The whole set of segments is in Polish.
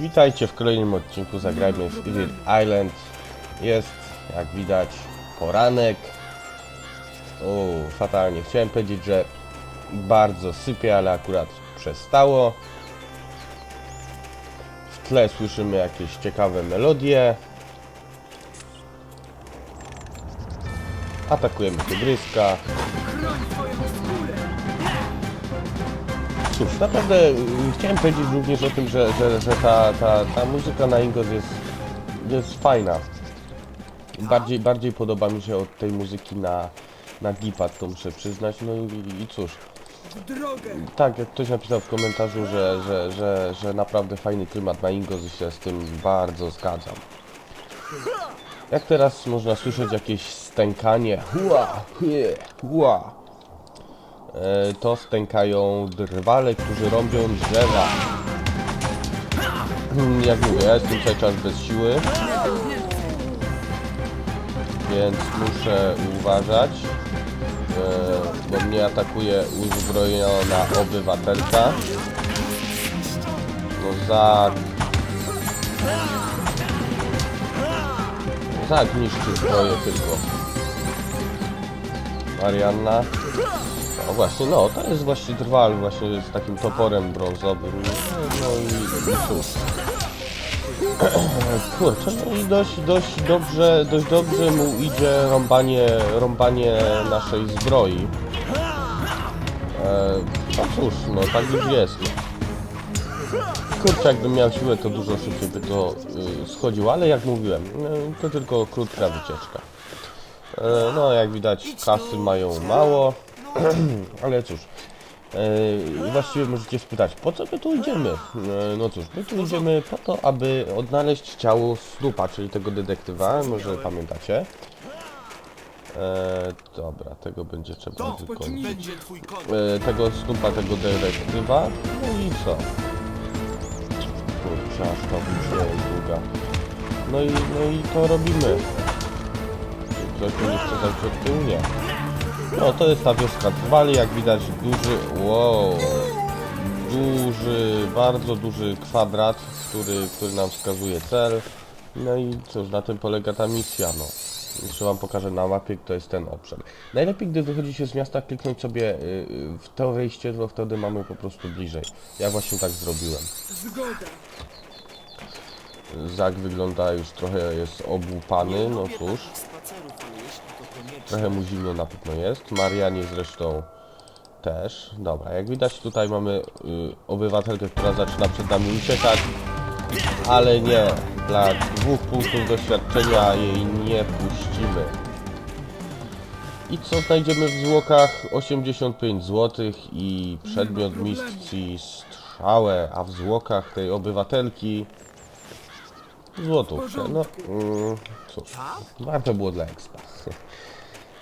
Witajcie w kolejnym odcinku Zagrajmy w Evil Island. Jest, jak widać, poranek. O, fatalnie. Chciałem powiedzieć, że bardzo sypie, ale akurat przestało. W tle słyszymy jakieś ciekawe melodie. Atakujemy tygryska. Cóż, naprawdę y, chciałem powiedzieć również o tym, że, że, że ta, ta, ta muzyka na Ingos jest, jest fajna. Bardziej, bardziej podoba mi się od tej muzyki na, na Gipad, to muszę przyznać. No i, i cóż, tak, jak ktoś napisał w komentarzu, że, że, że, że naprawdę fajny klimat na Ingos i się z tym bardzo zgadzam. Jak teraz można słyszeć jakieś stękanie, hua, hua, e, to stękają drwale, którzy rąbią drzewa. Hmm, Jak mówię, ja jestem cały czas bez siły, więc muszę uważać, e, bo mnie atakuje uzbrojona obywatelka. No za... Tak, niszczy zbroję tylko. Marianna. No właśnie, no, to jest właśnie drwal właśnie z takim toporem brązowym. No i, i cóż. Kurczę, no i dość, dość dobrze, dość dobrze mu idzie rąbanie, rąbanie naszej zbroi. E, no cóż, no tak już jest. No. Kurczę, jakbym miał siłę, to dużo szybciej by to y, schodziło, ale jak mówiłem, y, to tylko krótka wycieczka. E, no, jak widać, kasy mają mało, ale cóż. E, właściwie możecie spytać, po co my tu idziemy? E, no cóż, my tu idziemy po to, aby odnaleźć ciało Snupa, czyli tego detektywa, może pamiętacie. E, dobra, tego będzie trzeba wykończyć. Będzie tego Snupa, tego detektywa. No i co? Kurczę, aż to jest długa. No i, no i to robimy. Czy Ktoś mnie chce? Nie. No, to jest ta wioska Trwali, jak widać duży, wow, duży, bardzo duży kwadrat, który, który nam wskazuje cel. No i cóż, na tym polega ta misja, no. Jeszcze wam pokażę na mapie, to jest ten obszar. Najlepiej, gdy wychodzi się z miasta, kliknąć sobie y, w to wejście, bo wtedy mamy po prostu bliżej. Ja właśnie tak zrobiłem. Zgoda. Zak wygląda już trochę jest obłupany, no cóż. Trochę mu zimno na pewno jest. Marianie zresztą też. Dobra, jak widać tutaj mamy y, obywatelkę, która zaczyna przed nami uciekać. Ale nie, dla dwóch punktów doświadczenia jej nie puścimy. I co znajdziemy w zwłokach? 85 zł i przedmiot misji strzałę, a w zwłokach tej obywatelki złotówkę. No, mm, cóż, warto było dla expa.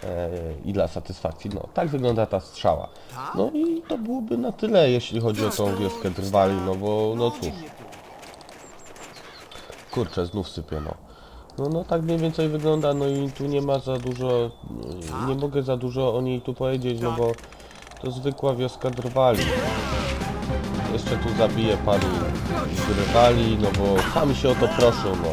E, I dla satysfakcji. No, tak wygląda ta strzała. No i to byłoby na tyle, jeśli chodzi o tą wioskę Drwali, no bo, no cóż. Kurczę, znów sypię, no. No, no tak mniej więcej wygląda, no i tu nie ma za dużo, nie mogę za dużo o niej tu powiedzieć, no bo to zwykła wioska Drwali. Jeszcze tu zabiję paru Drwali, no bo sami się o to proszą, no.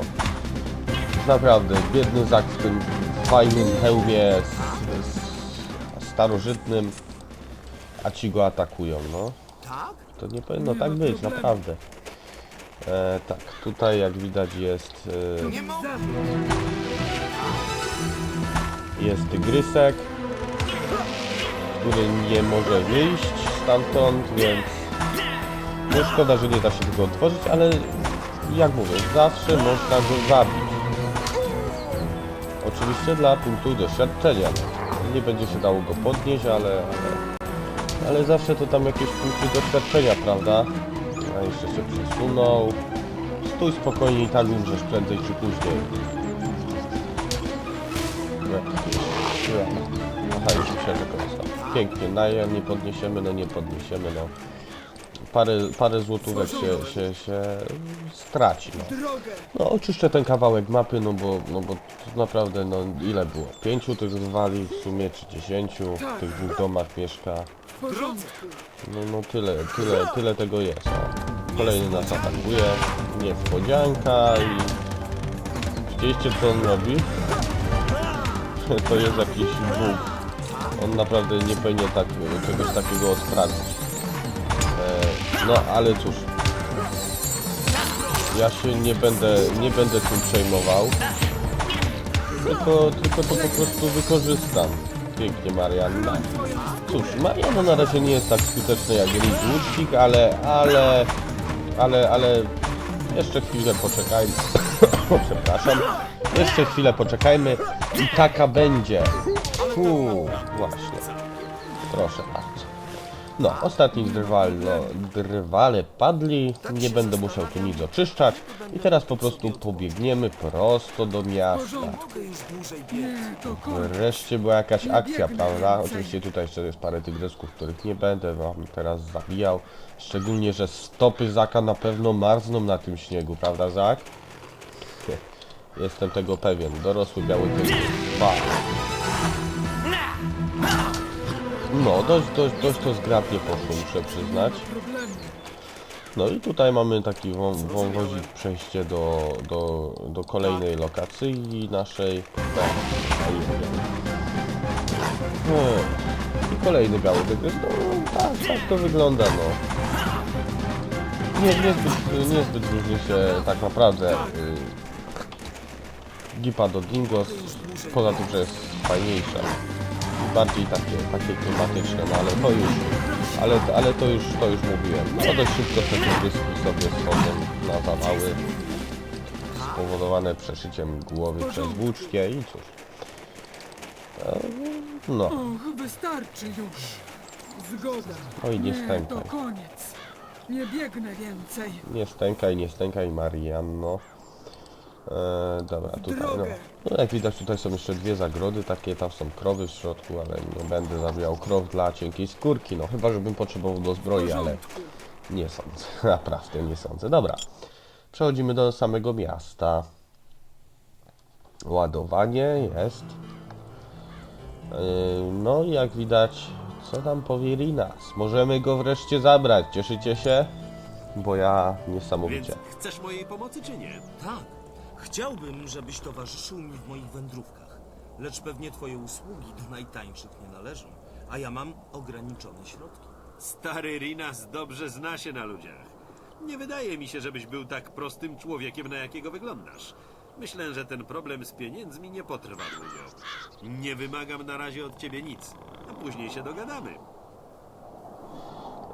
Naprawdę, biedny Zak w tym fajnym hełmie z, z starożytnym, a ci go atakują, no. Tak? To nie powinno tak być, naprawdę. E, tak, tutaj jak widać jest, e, jest tygrysek, który nie może wyjść stamtąd, więc no szkoda, że nie da się tego otworzyć, ale jak mówię, zawsze można go zabić. Oczywiście dla punktu doświadczenia. Nie będzie się dało go podnieść, ale, ale, ale zawsze to tam jakieś punkty doświadczenia, prawda? A jeszcze się przesunął. Stój spokojnie i tak umrzesz prędzej czy później. Nie. Aha, już myślałem, że końca. Pięknie, Naja nie podniesiemy, no nie podniesiemy, no. Parę, parę złotówek się, się, się straci. No. No oczyszczę ten kawałek mapy, no bo, no bo naprawdę, no ile było? Pięciu tych rywali w sumie, czy dziesięciu w tych dwóch domach mieszka. No, no tyle, tyle, tyle tego jest. O. Kolejny nas atakuje. Niespodzianka i... Widzieliście co on robi? To jest jakiś bóg. On naprawdę nie powinien tak, czegoś takiego odprawić. No ale cóż. Ja się nie będę, nie będę tym przejmował. Tylko, tylko to po prostu wykorzystam. Pięknie Marianna. Cóż, Marianna na razie nie jest tak skuteczna jak Riz Łucznik, ale, ale, ale, ale jeszcze chwilę poczekajmy. Przepraszam. Jeszcze chwilę poczekajmy i taka będzie. Fuu, właśnie. Proszę bardzo. No, ostatni drwal, no, drwale padli, nie będę musiał tu nic oczyszczać i teraz po prostu pobiegniemy prosto do miasta. Wreszcie była jakaś akcja, prawda? Oczywiście tutaj jeszcze jest parę tygrysków, których nie będę wam teraz zabijał. Szczególnie, że stopy Zaka na pewno marzną na tym śniegu, prawda Zak? Jestem tego pewien. Dorosły biały tygrys. No, dość, dość, dość to zgrabnie poszło, muszę przyznać. No i tutaj mamy taki wą, wąwozik przejście do, do, do kolejnej lokacji naszej. Jest. Hmm. I kolejny tygrys. No tak, tak to wygląda, no. Nie, niezbyt, niezbyt różni się tak naprawdę y, Gipa do Dingos, poza tym, że jest fajniejsza. Bardziej takie, takie klimatyczne, no ale to już, ale, ale to już, to już mówiłem. No dość szybko te sobie schodzą na zawały spowodowane przeszyciem głowy przez włóczkie i cóż. E, No, Och, wystarczy już. Zgoda. Oj, nie to stękaj. koniec. Nie biegnę więcej. nie stękaj, nie stękaj Marianno. E, dobra, tutaj no. no. Jak widać tutaj są jeszcze dwie zagrody, takie tam są krowy w środku, ale nie będę zabijał krow dla cienkiej skórki, no chyba żebym potrzebował do zbroi, ale nie sądzę, naprawdę nie sądzę. Dobra, przechodzimy do samego miasta. Ładowanie jest. Yy, No i jak widać, co nam powie Rinas? Możemy go wreszcie zabrać, cieszycie się? Bo ja Więc niesamowicie. chcesz mojej pomocy czy nie? Tak. Chciałbym, żebyś towarzyszył mi w moich wędrówkach. Lecz pewnie twoje usługi do najtańszych nie należą. A ja mam ograniczone środki. Stary Rinas dobrze zna się na ludziach. Nie wydaje mi się, żebyś był tak prostym człowiekiem, na jakiego wyglądasz. Myślę, że ten problem z pieniędzmi nie potrwa długo. Nie wymagam na razie od ciebie nic, a później się dogadamy.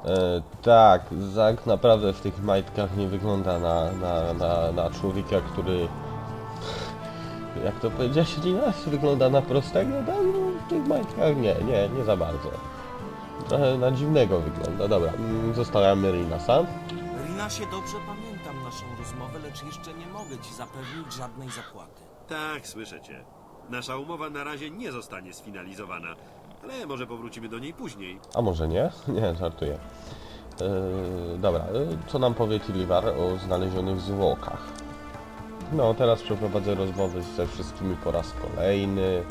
E, tak, Zak naprawdę w tych majtkach nie wygląda na, na, na, na człowieka, który... Jak to powiedziałeś, Rinas? Wygląda na prostego? No, w tych majtkach nie, nie, nie za bardzo. Trochę na dziwnego wygląda. Dobra, mm, zostawiamy Rinasa. Rinasie, dobrze pamiętam naszą rozmowę, lecz jeszcze nie mogę ci zapewnić żadnej zapłaty. Tak, słyszę cię. Nasza umowa na razie nie zostanie sfinalizowana, ale może powrócimy do niej później. A może nie? Nie, żartuję. Yy, dobra, yy, co nam powie Tilivar o znalezionych zwłokach? No, teraz przeprowadzę rozmowy ze wszystkimi po raz kolejny.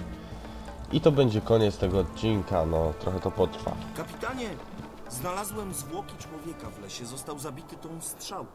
I to będzie koniec tego odcinka, no trochę to potrwa. Kapitanie, znalazłem zwłoki człowieka w lesie. Został zabity tą strzałką.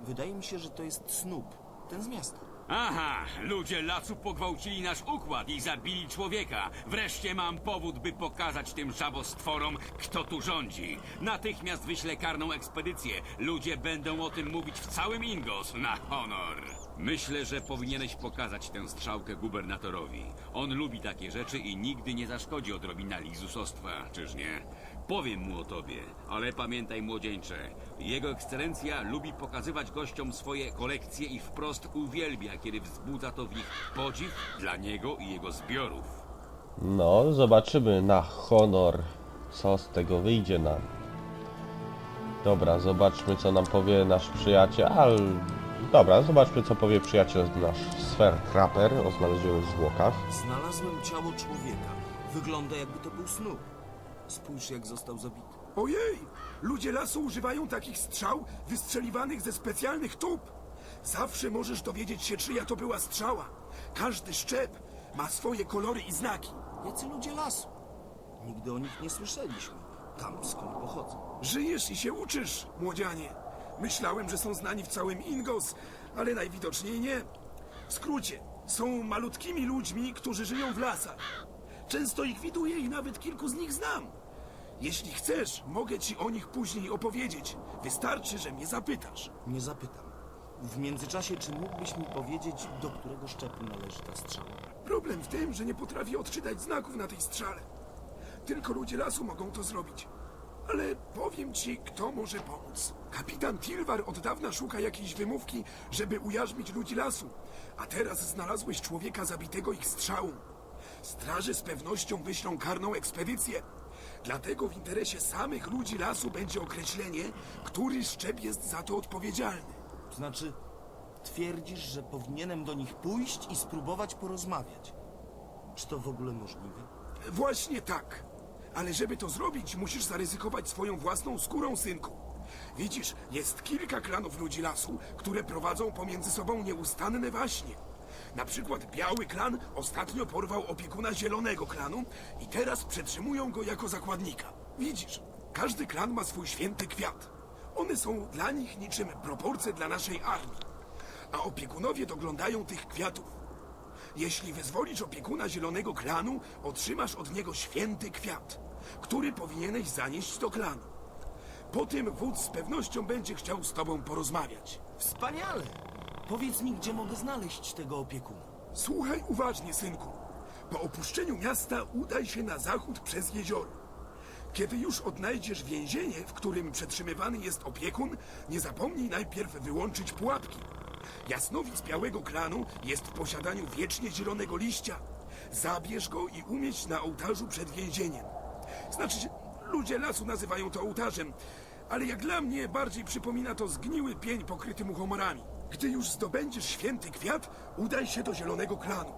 Wydaje mi się, że to jest Snoop. Ten z miasta. Aha, ludzie lasu pogwałcili nasz układ i zabili człowieka. Wreszcie mam powód, by pokazać tym żabostworom, kto tu rządzi. Natychmiast wyślę karną ekspedycję. Ludzie będą o tym mówić w całym Ingos, na honor. Myślę, że powinieneś pokazać tę strzałkę gubernatorowi. On lubi takie rzeczy i nigdy nie zaszkodzi odrobina lizusostwa, czyż nie? Powiem mu o tobie, ale pamiętaj młodzieńcze, jego ekscelencja lubi pokazywać gościom swoje kolekcje i wprost uwielbia, kiedy wzbudza to w nich podziw dla niego i jego zbiorów. No, zobaczymy na honor, co z tego wyjdzie nam. Dobra, zobaczmy co nam powie nasz przyjaciel. Al... Dobra, zobaczmy co powie przyjaciel nasz Sfer Trapper o znalezionych zwłokach. Znalazłem ciało człowieka. Wygląda jakby to był Snoop. Spójrz, jak został zabity. Ojej! Ludzie lasu używają takich strzał wystrzeliwanych ze specjalnych tub. Zawsze możesz dowiedzieć się, czyja to była strzała. Każdy szczep ma swoje kolory i znaki. Jacy ludzie lasu? Nigdy o nich nie słyszeliśmy. Tam skąd pochodzą. Żyjesz i się uczysz, młodzianie. Myślałem, że są znani w całym Ingos, ale najwidoczniej nie. W skrócie, są malutkimi ludźmi, którzy żyją w lasach. Często ich widuję i nawet kilku z nich znam. Jeśli chcesz, mogę ci o nich później opowiedzieć. Wystarczy, że mnie zapytasz. Nie zapytam. W międzyczasie, czy mógłbyś mi powiedzieć, do którego szczepu należy ta strzała? Problem w tym, że nie potrafię odczytać znaków na tej strzale. Tylko ludzie lasu mogą to zrobić. Ale powiem ci, kto może pomóc. Kapitan Tilwar od dawna szuka jakiejś wymówki, żeby ujarzmić ludzi lasu. A teraz znalazłeś człowieka zabitego ich strzałą. Straże z pewnością wyślą karną ekspedycję. Dlatego w interesie samych ludzi lasu będzie określenie, który szczep jest za to odpowiedzialny. To znaczy, twierdzisz, że powinienem do nich pójść i spróbować porozmawiać. Czy to w ogóle możliwe? Właśnie tak. Ale żeby to zrobić, musisz zaryzykować swoją własną skórą, synku. Widzisz, jest kilka klanów ludzi lasu, które prowadzą pomiędzy sobą nieustanne waśnie. Na przykład biały klan ostatnio porwał opiekuna zielonego klanu i teraz przetrzymują go jako zakładnika. Widzisz, każdy klan ma swój święty kwiat. One są dla nich niczym proporcje dla naszej armii. A opiekunowie doglądają tych kwiatów. Jeśli wyzwolisz opiekuna zielonego klanu, otrzymasz od niego święty kwiat, który powinieneś zanieść do klanu. Po tym wódz z pewnością będzie chciał z tobą porozmawiać. Wspaniale! Powiedz mi, gdzie mogę znaleźć tego opiekuna. Słuchaj uważnie, synku. Po opuszczeniu miasta udaj się na zachód przez jezioro. Kiedy już odnajdziesz więzienie, w którym przetrzymywany jest opiekun, nie zapomnij najpierw wyłączyć pułapki. Jasnowic białego klanu jest w posiadaniu wiecznie zielonego liścia. Zabierz go i umieść na ołtarzu przed więzieniem. Znaczy, ludzie lasu nazywają to ołtarzem, ale jak dla mnie bardziej przypomina to zgniły pień pokryty muchomorami. Gdy już zdobędziesz święty kwiat, udaj się do zielonego klanu.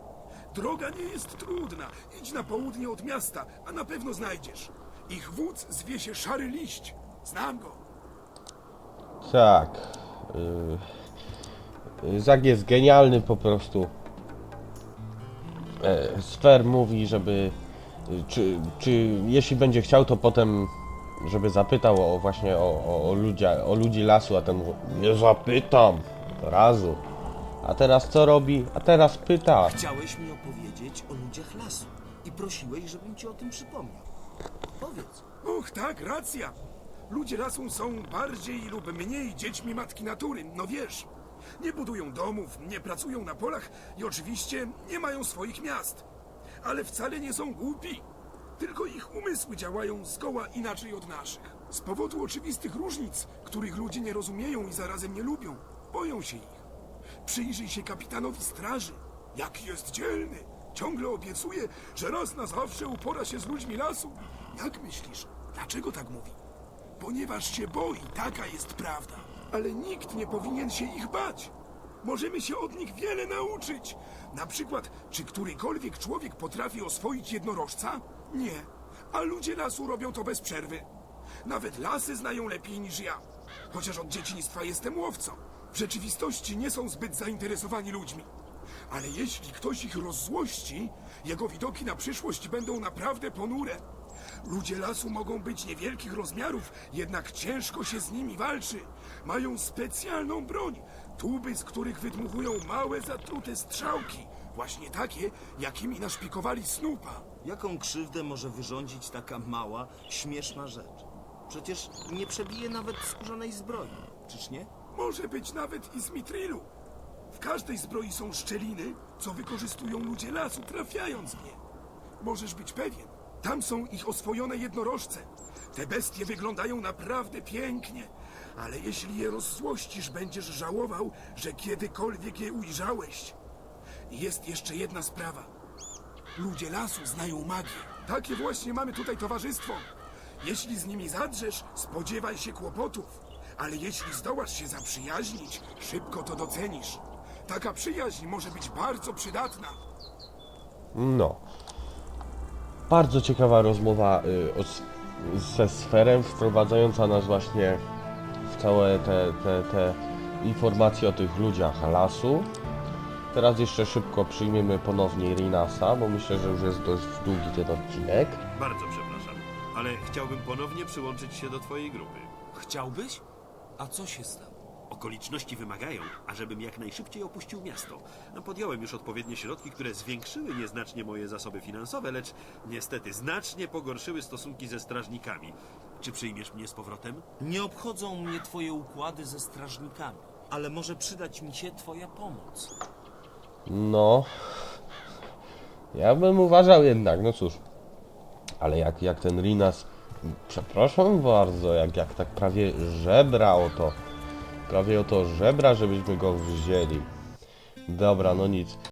Droga nie jest trudna. Idź na południe od miasta, a na pewno znajdziesz. Ich wódz zwie się Szary Liść. Znam go. Tak. Yy, Zag jest genialny po prostu. E, Sfer mówi, żeby. y, Czy, czy jeśli będzie chciał, to potem, żeby zapytał o właśnie o, o, o, ludzia, o ludzi lasu, a ten nie zapytam razu. A teraz co robi? A teraz pyta. Chciałeś mi opowiedzieć o ludziach lasu i prosiłeś, żebym ci o tym przypomniał. Powiedz. Och, tak, racja. Ludzie lasu są bardziej lub mniej dziećmi matki natury, no wiesz. Nie budują domów, nie pracują na polach i oczywiście nie mają swoich miast. Ale wcale nie są głupi. Tylko ich umysły działają zgoła inaczej od naszych. Z powodu oczywistych różnic, których ludzie nie rozumieją i zarazem nie lubią, boją się ich. Przyjrzyj się kapitanowi straży. Jaki jest dzielny. Ciągle obiecuje, że raz na zawsze upora się z ludźmi lasu. Jak myślisz, dlaczego tak mówi? Ponieważ się boi, taka jest prawda. Ale nikt nie powinien się ich bać. Możemy się od nich wiele nauczyć. Na przykład, czy którykolwiek człowiek potrafi oswoić jednorożca? Nie. A ludzie lasu robią to bez przerwy. Nawet lasy znają lepiej niż ja. Chociaż od dzieciństwa jestem łowcą. W rzeczywistości nie są zbyt zainteresowani ludźmi. Ale jeśli ktoś ich rozzłości, jego widoki na przyszłość będą naprawdę ponure. Ludzie lasu mogą być niewielkich rozmiarów, jednak ciężko się z nimi walczy. Mają specjalną broń, tuby, z których wydmuchują małe, zatrute strzałki. Właśnie takie, jakimi naszpikowali Snoopa. Jaką krzywdę może wyrządzić taka mała, śmieszna rzecz? Przecież nie przebije nawet skórzanej zbroi, czyż nie? Może być nawet i z mitrilu. W każdej zbroi są szczeliny, co wykorzystują ludzie lasu, trafiając w nie. Możesz być pewien, tam są ich oswojone jednorożce. Te bestie wyglądają naprawdę pięknie, ale jeśli je rozzłościsz, będziesz żałował, że kiedykolwiek je ujrzałeś. Jest jeszcze jedna sprawa. Ludzie lasu znają magię. Takie właśnie mamy tutaj towarzystwo. Jeśli z nimi zadrzesz, spodziewaj się kłopotów. Ale jeśli zdołasz się zaprzyjaźnić, szybko to docenisz. Taka przyjaźń może być bardzo przydatna. No. Bardzo ciekawa rozmowa y, o, s- ze sferem, wprowadzająca nas właśnie w całe te, te, te informacje o tych ludziach lasu. Teraz jeszcze szybko przyjmiemy ponownie Rinasa, bo myślę, że już jest dość długi ten odcinek. Bardzo przepraszam, ale chciałbym ponownie przyłączyć się do twojej grupy. Chciałbyś? A co się stało? Okoliczności wymagają, ażebym jak najszybciej opuścił miasto. No, podjąłem już odpowiednie środki, które zwiększyły nieznacznie moje zasoby finansowe, lecz niestety znacznie pogorszyły stosunki ze strażnikami. Czy przyjmiesz mnie z powrotem? Nie obchodzą mnie twoje układy ze strażnikami, ale może przydać mi się twoja pomoc. No. Ja bym uważał jednak, no cóż. Ale jak, jak ten Rinas. Przepraszam bardzo, jak, jak tak prawie żebra o to. Prawie o to żebra, żebyśmy go wzięli. Dobra, no nic.